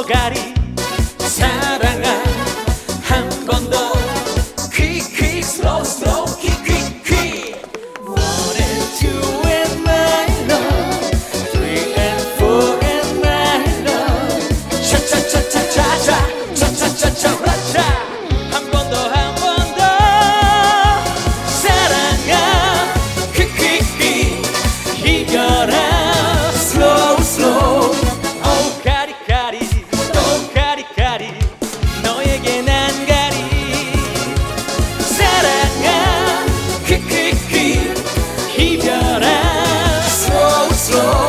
lugares slow.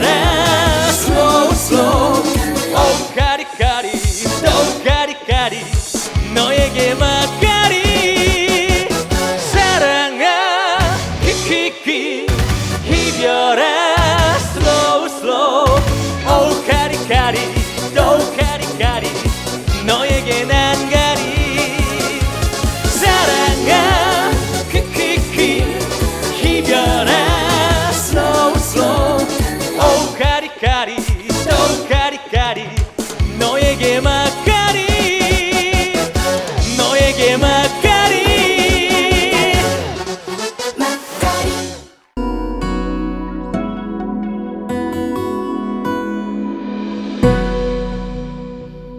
lloré. 너에게 맡겨.